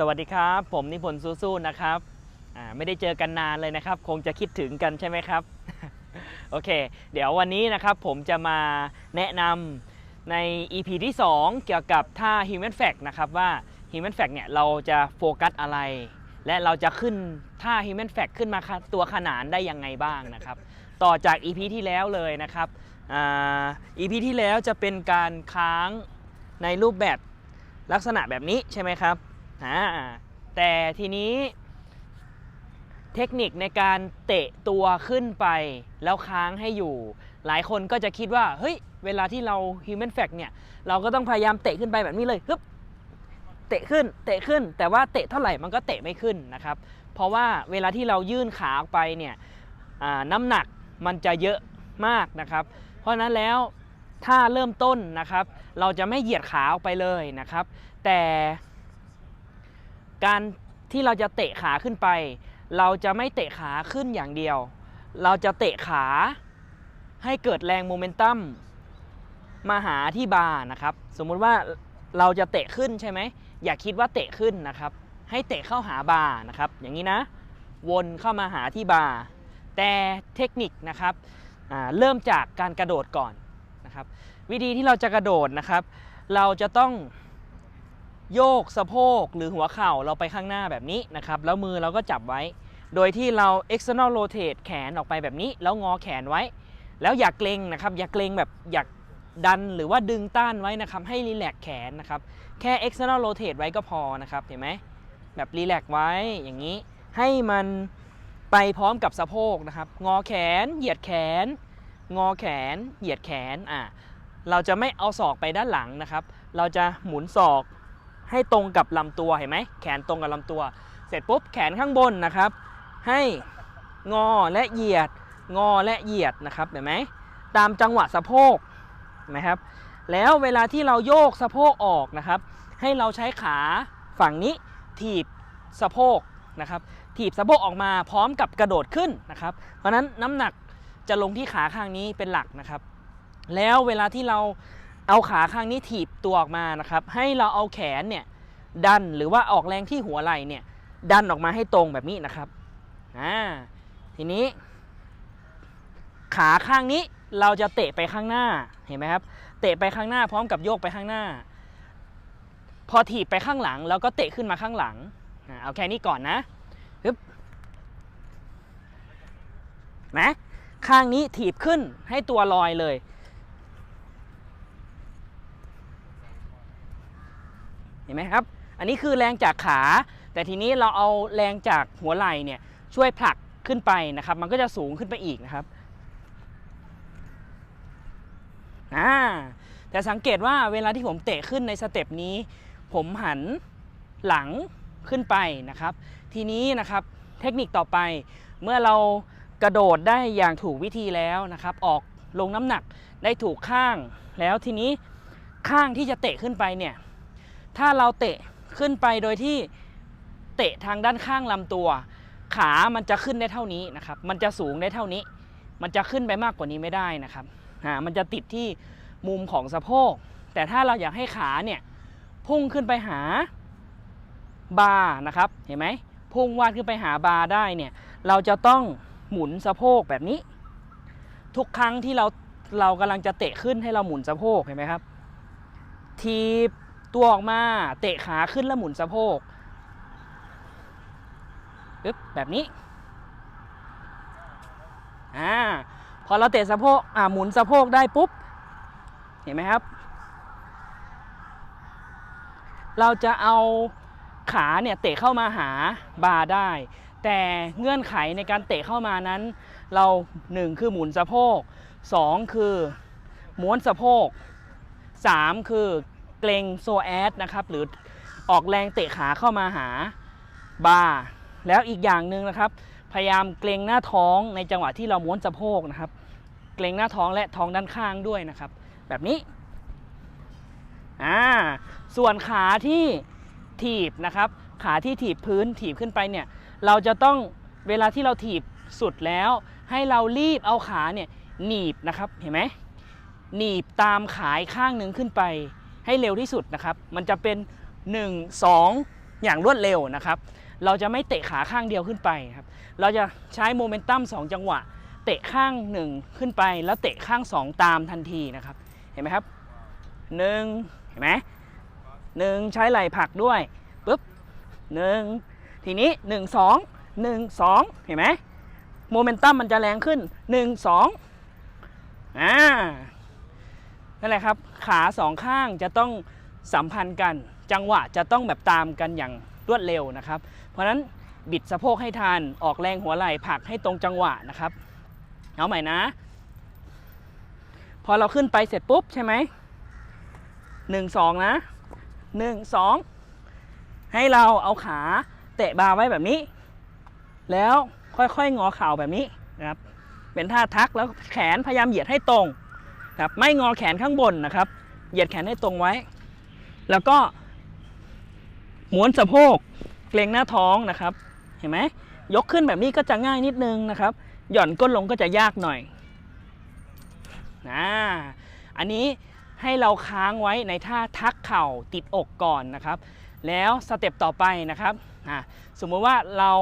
สวัสดีครับ ผมนิพนธ์สู้ๆนะครับไม่ได้เจอกันนานเลยนะครับ คงจะคิดถึงกันใช่ไหมครับ โอเค เดี๋ยววันนี้นะครับผมจะมาแนะนำใน EP ที่ 2 เกี่ยวกับท่า Human Fact นะครับว่า Human Fact เนี่ยเราจะโฟกัสอะไร และเราจะขึ้นท่า Human Fact ขึ้นมาตัวขนานได้ยังไงบ้างนะครับ ต่อจาก EP ที่แล้วเลยนะครับอ่า EP ที่แล้วจะเป็นการค้างในรูปแบบลักษณะแบบนี้ใช่ไหมครับ อ่าแต่ทีนี้เทคนิคในการเตะตัวขึ้นไปแล้วค้างให้อยู่ หลายคนก็จะคิดว่า เฮ้ย เวลาที่เรา human fact เนี่ย เราก็ต้องพยายามเตะขึ้นไปแบบนี้เลยฮึบเตะขึ้น เตะขึ้น แต่ว่าเตะเท่าไหร่มันก็เตะไม่ขึ้นนะครับ เพราะว่าเวลาที่เรายื่นขาออกไปเนี่ยน้ำหนักมันจะเยอะมากนะครับ เพราะฉะนั้นแล้วถ้าเริ่มต้นนะครับ เราจะไม่เหยียดขาออกไปเลยนะครับ แต่ การที่เราจะเตะขาขึ้นไป เราจะไม่เตะขาขึ้นอย่างเดียว เราจะเตะขาให้เกิดแรงโมเมนตัมมาหาที่บาร์นะครับ สมมุติว่าเราจะเตะขึ้นใช่ไหมอย่าคิดว่าเตะขึ้นนะครับ ให้เตะเข้าหาบาร์นะครับ อย่างนี้นะ วนเข้ามาหาที่บาร์แต่เทคนิคนะครับเริ่มจากการกระโดดก่อนนะครับ วิธีที่เราจะกระโดดนะครับ เราจะต้อง โยกสะโพกหรือหัวเข่าเราไปข้างหน้าแบบนี้นะครับแล้วมือเราก็จับไว้ โดยที่เรา external rotate แขนออกไปแบบนี้ แล้วงอแขนไว้ แล้วอย่าเกรงนะครับอย่าเกรงแบบอยากดันหรือว่าดึงต้านไว้นะครับให้รีแลกแขนนะครับแค่ external rotate ไว้ก็พอนะครับเห็นไหมแบบรีแลกไว้อย่างนี้ ให้มันไปพร้อมกับสะโพกนะครับงอแขน เหยียดแขน งอแขน เหยียดแขนอะเราจะไม่เอาศอกไปด้านหลังนะครับ เราจะหมุนศอก ให้ตรงกับลำตัวเห็นไหมแขนตรงกับลำตัว เสร็จปุ๊บแขนข้างบนนะครับ ให้งอและเหยียด งอและเหยียดนะครับเห็นไหมตามจังหวะสะโพกนไหมครับ แล้วเวลาที่เราโยกสะโพกออกนะครับ ให้เราใช้ขาฝั่งนี้ถีบสะโพกนะครับ ถีบสะโพกออกมาพร้อมกับกระโดดขึ้นนะครับ เพราะฉะนั้นน้ำหนักจะลงที่ขาข้างนี้เป็นหลักนะครับ แล้วเวลาที่เรา เอาขาข้างนี้ถีบตัวออกมานะครับ ให้เราเอาแขนเนี่ยดันหรือว่าออกแรงที่หัวไหล่เนี่ยดันออกมาให้ตรงแบบนี้นะครับอ่าทีนี้ ขาข้างนี้เราจะเตะไปข้างหน้าเห็นไหมครับ เตะไปข้างหน้าพร้อมกับโยกไปข้างหน้า พอถีบไปข้างหลัง แล้วก็เตะขึ้นมาข้างหลังเอาแค่นี้ก่อนนะฮึบนะข้างนี้ถีบขึ้นให้ตัวลอยเลย เห็นไหมครับ อันนี้คือแรงจากขา แต่ทีนี้เราเอาแรงจากหัวไหล่เนี่ยช่วยผลักขึ้นไปนะครับ มันก็จะสูงขึ้นไปอีกนะครับอ่าแต่สังเกตว่าเวลาที่ผมเตะขึ้นในสเต็ปนี้ ผมหันหลังขึ้นไปนะครับ ทีนี้นะครับเทคนิคต่อไป เมื่อเรากระโดดได้อย่างถูกวิธีแล้วนะครับ ออกลงน้ำหนักได้ถูกข้างแล้วทีนี้ข้างที่จะเตะขึ้นไปเนี่ย ถ้าเราเตะขึ้นไปโดยที่เตะทางด้านข้างลำตัว ขามันจะขึ้นได้เท่านี้นะครับ มันจะสูงได้เท่านี้ มันจะขึ้นไปมากกว่านี้ไม่ได้นะครับอ่ามันจะติดที่มุมของสะโพก แต่ถ้าเราอยากให้ขาเนี่ยพุ่งขึ้นไปหาบาร์นะครับ เห็นไหมพุ่งวาดขึ้นไปหาบาร์ได้เนี่ย เราจะต้องหมุนสะโพกแบบนี้ ทุกครั้งที่เราเรากำลังจะเตะขึ้นให้เราหมุนสะโพกเห็นไหมครับ ทีบ ตัวออกมาเตะขาขึ้นแล้วหมุนสะโพกปึ๊บแบบนี้อ่าพอเราเตะสะโพกอ่าหมุนสะโพกได้ปุ๊บ เห็นไหมครับ เราจะเอาขาเนี่ยเตะเข้ามาหาบาได้ แต่เงื่อนไขในการเตะเข้ามานั้น เราหนึ่งคือหมุนสะโพกสองคือม้วนสะโพกสามคือ เกรงโซแอดนะครับหรือออกแรงเตะขาเข้ามาหาบาร์แล้วอีกอย่างหนึ่งนะครับ พยายามเกรงหน้าท้องในจังหวะที่เราม้วนสะโพกนะครับ เกรงหน้าท้องและท้องด้านข้างด้วยนะครับ แบบนี้อ่าส่วนขาที่ถีบนะครับ ขาที่ถีบพื้นถีบขึ้นไปเนี่ย เราจะต้องเวลาที่เราถีบสุดแล้ว ให้เรารีบเอาขาเนี่ยหนีบนะครับเห็นไหมหนีบตามขายข้างหนึ่งขึ้นไป ให้เร็วที่สุดนะครับ มันจะเป็น 1 2 อย่างรวดเร็วนะครับ เราจะไม่เตะขาข้างเดียวขึ้นไปครับ เราจะใช้โมเมนตัม2จังหวะ เตะข้างหนึ่งขึ้นไป แล้วเตะข้างสองตามทันทีนะครับ เห็นไหมครับหนึ่งเห็นไหมหนึ่งใช้ไหล่ผลักด้วยปุ๊บหนึ่งทีนี้หนึ่งสองหนึ่งสองเห็นไหมโมเมนตัมมันจะแรงขึ้นหนึ่งสองอ่า นั่นแหละครับ ขาสองข้างจะต้องสัมพันธ์กัน จังหวะจะต้องแบบตามกันอย่างรวดเร็วนะครับ เพราะฉะนั้นบิดสะโพกให้ทันออกแรงหัวไหล่ผักให้ตรงจังหวะนะครับเอาใหม่นะ พอเราขึ้นไปเสร็จปุ๊บใช่ไหมหนึ่งสองนะหนึ่งสองให้เราเอาขาเตะบาไว้แบบนี้ แล้วค่อยๆงอเข่าแบบนี้นะครับ เป็นท่าทักแล้วแขนพยายามเหยียดให้ตรง ครับไม่งอแขนข้างบนนะครับ เหยียดแขนให้ตรงไว้ แล้วก็ม้วนสะโพกเกรงหน้าท้องนะครับ เห็นไหมยกขึ้นแบบนี้ก็จะง่ายนิดนึงนะครับ หย่อนก้นลงก็จะยากหน่อยนะอันนี้ให้เราค้างไว้ในท่าทักเข่าติดอกก่อนนะครับ แล้วสเต็ปต่อไปนะครับสมมติว่าเรา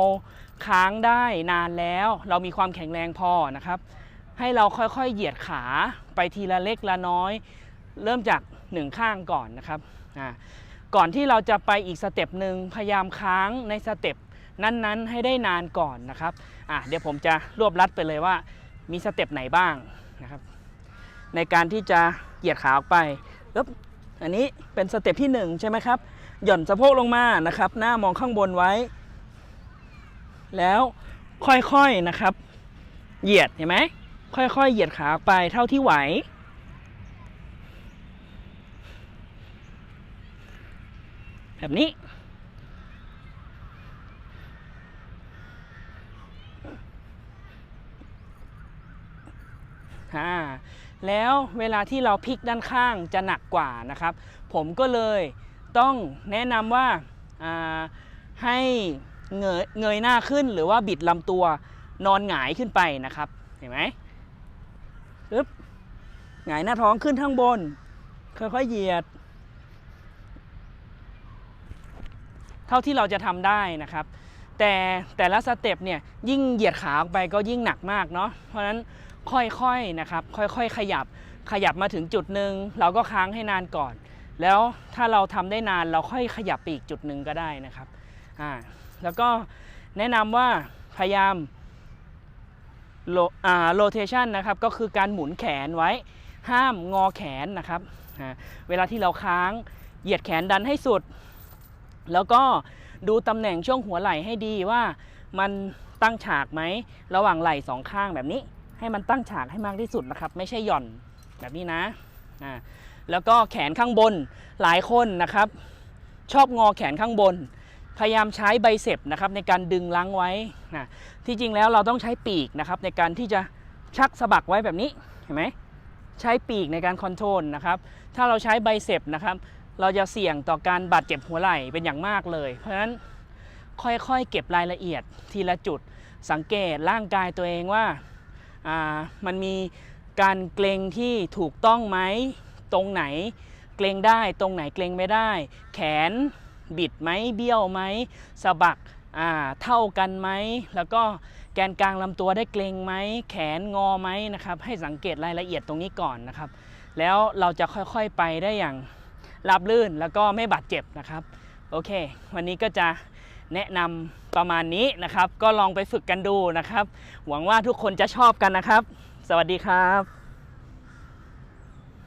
ค้างได้นานแล้ว เรามีความแข็งแรงพอนะครับ ให้เราค่อยๆเหยียดขาไปทีละเล็กละน้อย เริ่มจากหนึ่งข้างก่อนนะครับก่อนที่เราจะไปอีกสเต็ปหนึ่งพยายามค้างในสเต็ปนั้นๆ ให้ได้นานก่อนนะครับเดี๋ยวผมจะรวบรัดไปเลยว่ามีสเต็ปไหนบ้างนะครับ ในการที่จะเหยียดขาออกไปปึ๊บอันนี้เป็นสเต็ปที่หนึ่งใช่ไหมครับ หย่อนสะโพกลงมานะครับ หน้ามองข้างบนไว้ แล้วค่อยๆนะครับ เหยียดเห็นไหม ค่อยๆ เหยียดขาไปเท่าที่ไหว แบบนี้อ่าแล้วเวลาที่เราพลิกด้านข้างจะหนักกว่านะครับ ผมก็เลยต้องแนะนำว่าาให้เงยเงยหน้าขึ้นหรือว่าบิดลำตัวนอนหงายขึ้นไปนะครับ เห็นไหม ปึ๊บหงายหน้าท้องขึ้นข้างบน ค่อยๆเหยียด เท่าที่เราจะทำได้นะครับ แต่แต่ละสเต็ปเนี่ยยิ่งเหยียดขาออกไปก็ยิ่งหนักมากเนาะเพราะฉะนั้นค่อยๆนะครับ ค่อยๆขยับขยับมาถึงจุดหนึ่งเราก็ค้างให้นานก่อน แล้วถ้าเราทำได้นานเราค่อยขยับไปอีกจุดหนึ่งก็ได้นะครับอ่าแล้วก็แนะนำว่าพยายาม โลอ่าโรเทชันนะครับก็คือการหมุนแขนไว้ ห้ามงอแขนนะครับเวลาที่เราค้างเหยียดแขนดันให้สุด แล้วก็ดูตำแหน่งช่วงหัวไหล่ให้ดีว่ามันตั้งฉากไหมระหว่างไหล่สองข้างแบบนี้ ให้มันตั้งฉากให้มากที่สุดนะครับ ไม่ใช่หย่อนแบบนี้นะแล้วก็แขนข้างบนหลายคนนะครับ ชอบงอแขนข้างบน พยายามใช้ไบเซปนะครับในการดึงล้างไว้นะที่จริงแล้วเราต้องใช้ปีกนะครับในการที่จะชักสะบักไว้แบบนี้เห็นไหมใช้ปีกในการคอนโทรลนะครับถ้าเราใช้ไบเซปนะครับเราจะเสี่ยงต่อการบาดเจ็บหัวไหล่เป็นอย่างมากเลย เพราะฉะนั้นค่อยๆ เก็บรายละเอียดทีละจุดสังเกตร่างกายตัวเองว่าอ่ามันมีการเกรงที่ถูกต้องไหมตรงไหนเกรงได้ตรงไหนเกรงไม่ได้ แขน บิดไหมเบี้ยวไหมสะบักเท่ากันไหม แล้วก็แกนกลางลำตัวได้เกรงไหม แขนงอไหมนะครับ ให้สังเกตรายละเอียดตรงนี้ก่อนนะครับ แล้วเราจะค่อยๆไปได้อย่างราบลื่นแล้วก็ไม่บาดเจ็บนะครับ โอเค วันนี้ก็จะแนะนำประมาณนี้นะครับ ก็ลองไปฝึกกันดูนะครับ หวังว่าทุกคนจะชอบกันนะครับ สวัสดีครับ